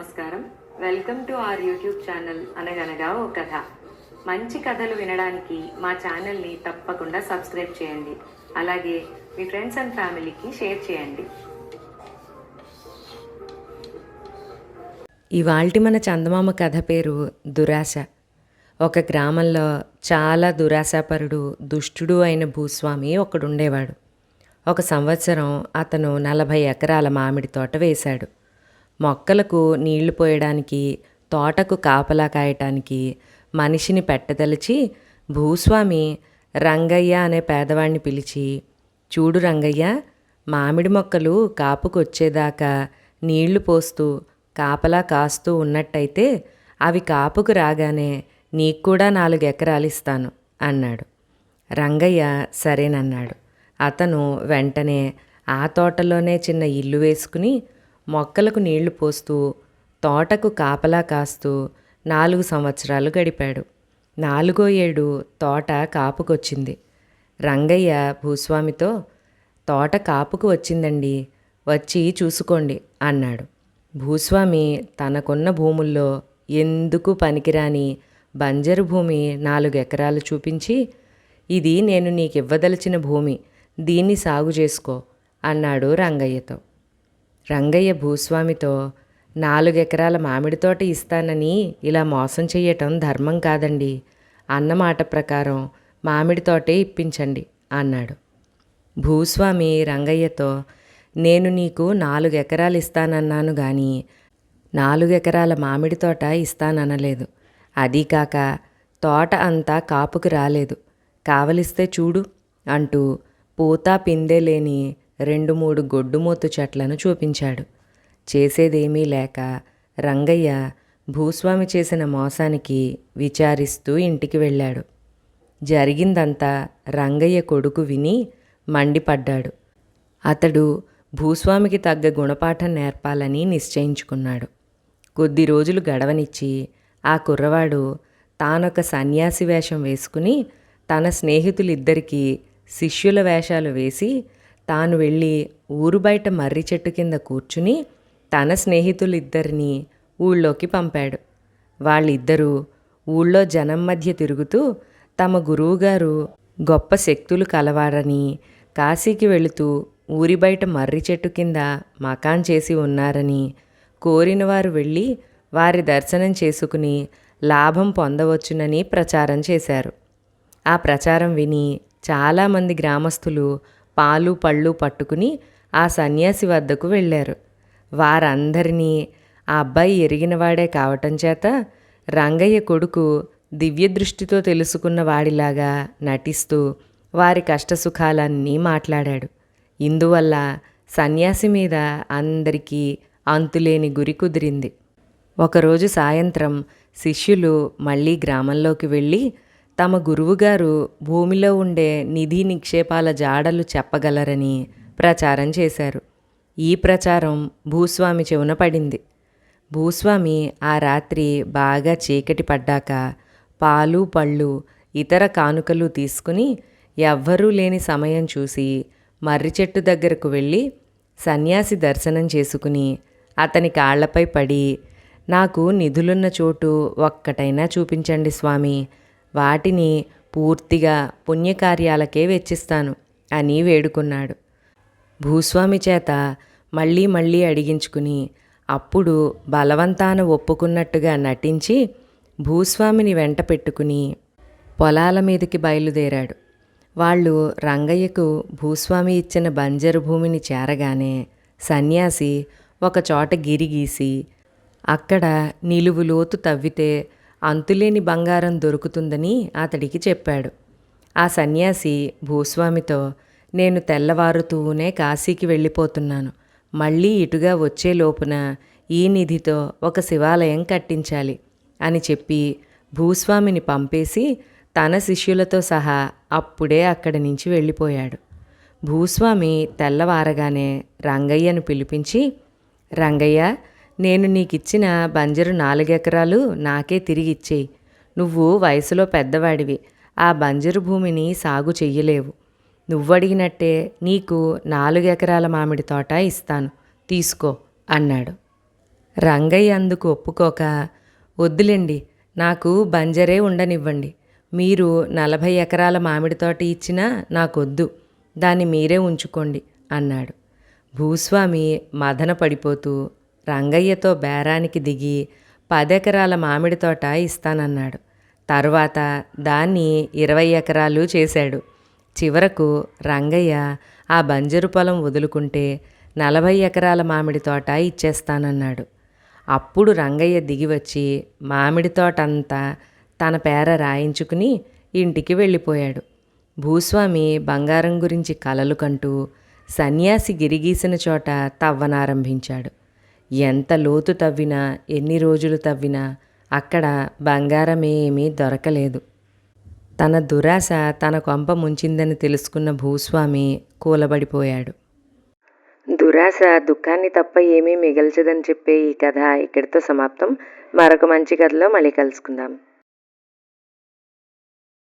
నమస్కారం. Welcome to our YouTube channel అనగనగా ఓ కథ. మంచి కథలు వినడానికి మా ఛానల్ని తప్పకుండా సబ్స్క్రైబ్ చేయండి. అలాగే మీ ఫ్రెండ్స్ అండ్ ఫ్యామిలీకి షేర్ చేయండి. ఇవాల్టి మన చందమామ కథ పేరు దురాశ. ఒక గ్రామంలో చాలా దురాశాపరుడు దుష్టుడు అయిన భూస్వామి ఒకడుండేవాడు. ఒక సంవత్సరం అతను నలభై ఎకరాల మామిడి తోట వేశాడు. మొక్కలకు నీళ్ళు పోయడానికి తోటకు కాపలా కాయటానికి మనిషిని పెట్టదలిచి భూస్వామి రంగయ్య అనే పేదవాణ్ణి పిలిచి చూడు రంగయ్య మామిడి మొక్కలు కాపుకొచ్చేదాకా నీళ్ళు పోస్తూ కాపలా కాస్తూ ఉన్నట్టయితే అవి కాపుకు రాగానే నీకు కూడా నాలుగు ఎకరాలు ఇస్తాను అన్నాడు. రంగయ్య సరేనన్నాడు. అతను వెంటనే ఆ తోటలోనే చిన్న ఇల్లు వేసుకుని మొక్కలకు నీళ్ళు పోస్తూ తోటకు కాపలా కాస్తూ నాలుగు సంవత్సరాలు గడిపాడు. నాలుగో ఏడు తోట కాపుకొచ్చింది. రంగయ్య భూస్వామితో తోట కాపుకు వచ్చిందండి వచ్చి చూసుకోండి అన్నాడు. భూస్వామి తనకున్న భూముల్లో ఎందుకు పనికిరాని బంజరు భూమి నాలుగు ఎకరాలు చూపించి ఇది నేను నీకు ఇవ్వదలిచిన భూమి దీన్ని సాగు చేసుకో అన్నాడు రంగయ్యతో. రంగయ్య భూస్వామితో నాలుగెకరాల మామిడి తోట ఇస్తానని ఇలా మోసం చెయ్యటం ధర్మం కాదండి. అన్నమాట ప్రకారం మామిడి తోటే ఇప్పించండి అన్నాడు. భూస్వామి రంగయ్యతో నేను నీకు నాలుగు ఎకరాలు ఇస్తానన్నాను కానీ నాలుగు ఎకరాల మామిడి తోట ఇస్తాననలేదు. అదీ కాక తోట అంతా కాపుకి రాలేదు. కావలిస్తే చూడు అంటూ పూతా పిందే లేని రెండు మూడు గొడ్డుమూతు చెట్లను చూపించాడు. చేసేదేమీ లేక రంగయ్య భూస్వామి చేసిన మోసానికి విచారిస్తూ ఇంటికి వెళ్ళాడు. జరిగిందంతా రంగయ్య కొడుకు విని మండిపడ్డాడు. అతడు భూస్వామికి తగ్గ గుణపాఠం నేర్పాలని నిశ్చయించుకున్నాడు. కొద్ది రోజులు గడవనిచ్చి ఆ కుర్రవాడు తానొక సన్యాసి వేషం వేసుకుని తన స్నేహితులిద్దరికీ శిష్యుల వేషాలు వేసి తాను వెళ్ళి ఊరు బయట మర్రి చెట్టు కింద కూర్చుని తన స్నేహితులిద్దరినీ ఊళ్ళోకి పంపాడు. వాళ్ళిద్దరూ ఊళ్ళో జనం మధ్య తిరుగుతూ తమ గురువుగారు గొప్ప శక్తులు కలవారని కాశీకి వెళుతూ ఊరి బయట మర్రి చెట్టు కింద మకాన్ చేసి ఉన్నారని కోరిన వారు వెళ్ళి వారి దర్శనం చేసుకుని లాభం పొందవచ్చునని ప్రచారం చేశారు. ఆ ప్రచారం విని చాలామంది గ్రామస్తులు పాలు పళ్ళు పట్టుకుని ఆ సన్యాసి వద్దకు వెళ్ళారు. వారందరినీ ఆ అబ్బాయి ఎరిగినవాడే కావటం చేత రంగయ్య కొడుకు దివ్య దృష్టితో తెలుసుకున్న వాడిలాగా నటిస్తూ వారి కష్టసుఖాలన్నీ మాట్లాడాడు. ఇందువల్ల సన్యాసి మీద అందరికీ అంతులేని గురి కుదిరింది. ఒకరోజు సాయంత్రం శిష్యులు మళ్ళీ గ్రామంలోకి వెళ్ళి తమ గురువుగారు భూమిలో ఉండే నిధి నిక్షేపాల జాడలు చెప్పగలరని ప్రచారం చేశారు. ఈ ప్రచారం భూస్వామి చెవున పడింది. భూస్వామి ఆ రాత్రి బాగా చీకటి పడ్డాక పాలు పళ్ళు ఇతర కానుకలు తీసుకుని ఎవ్వరూ లేని సమయం చూసి మర్రి చెట్టు దగ్గరకు వెళ్ళి సన్యాసి దర్శనం చేసుకుని అతని కాళ్ళపై పడి నాకు నిధులున్న చోటు ఒక్కటైనా చూపించండి స్వామి వాటిని పూర్తిగా పుణ్యకార్యాలకే వెచ్చిస్తాను అని వేడుకున్నాడు. భూస్వామి చేత మళ్ళీ మళ్ళీ అడిగించుకుని అప్పుడు బలవంతాన ఒప్పుకున్నట్టుగా నటించి భూస్వామిని వెంట పెట్టుకుని పొలాల మీదకి బయలుదేరాడు. వాళ్ళు రంగయ్యకు భూస్వామి ఇచ్చిన బంజరు భూమిని చేరగానే సన్యాసి ఒక చోట అక్కడ నిలువు లోతు తవ్వితే అంతులేని బంగారం దొరుకుతుందని అతడికి చెప్పాడు. ఆ సన్యాసి భూస్వామితో నేను తెల్లవారుతూనే కాశీకి వెళ్ళిపోతున్నాను. మళ్ళీ ఇటుగా వచ్చే లోపున ఈ నిధితో ఒక శివాలయం కట్టించాలి అని చెప్పి భూస్వామిని పంపేసి తన శిష్యులతో సహా అప్పుడే అక్కడి నుంచి వెళ్ళిపోయాడు. భూస్వామి తెల్లవారగానే రంగయ్యను పిలిపించి రంగయ్య నేను నీకిచ్చిన బంజరు నాలుగెకరాలు నాకే తిరిగి ఇచ్చేయి నువ్వు వయసులో పెద్దవాడివి. ఆ బంజరు భూమిని సాగు చెయ్యలేవు. నువ్వడిగినట్టే నీకు నాలుగెకరాల మామిడి తోట ఇస్తాను. తీసుకో అన్నాడు. రంగయ్య అందుకు ఒప్పుకోక వద్దులేండి నాకు బంజరే ఉండనివ్వండి. మీరు నలభై ఎకరాల మామిడి తోట ఇచ్చినా నాకొద్దు. దాన్ని మీరే ఉంచుకోండి అన్నాడు. భూస్వామి మదన పడిపోతూ రంగయ్యతో బేరానికి దిగి పదెకరాల మామిడి తోట ఇస్తానన్నాడు. తర్వాత దాన్ని ఇరవై ఎకరాలు చేశాడు. చివరకు రంగయ్య ఆ బంజరు పొలం వదులుకుంటే నలభై ఎకరాల మామిడి తోట ఇచ్చేస్తానన్నాడు. అప్పుడు రంగయ్య దిగివచ్చి మామిడి తోట అంతా తన పేర రాయించుకుని ఇంటికి వెళ్ళిపోయాడు. భూస్వామి బంగారం గురించి కలలు కంటూ సన్యాసి గిరిగీసిన చోట తవ్వనారంభించాడు. ఎంత లోతు తవ్వినా ఎన్ని రోజులు తవ్వినా అక్కడ బంగారమేమీ దొరకలేదు. తన దురాశ తన కొంప ముంచిందని తెలుసుకున్న భూస్వామి కూలబడిపోయాడు. దురాశ దుఃఖాన్ని తప్ప ఏమీ మిగల్చదని చెప్పే ఈ కథ ఇక్కడితో సమాప్తం. మరొక మంచి కథలో మళ్ళీ కలుసుకుందాం.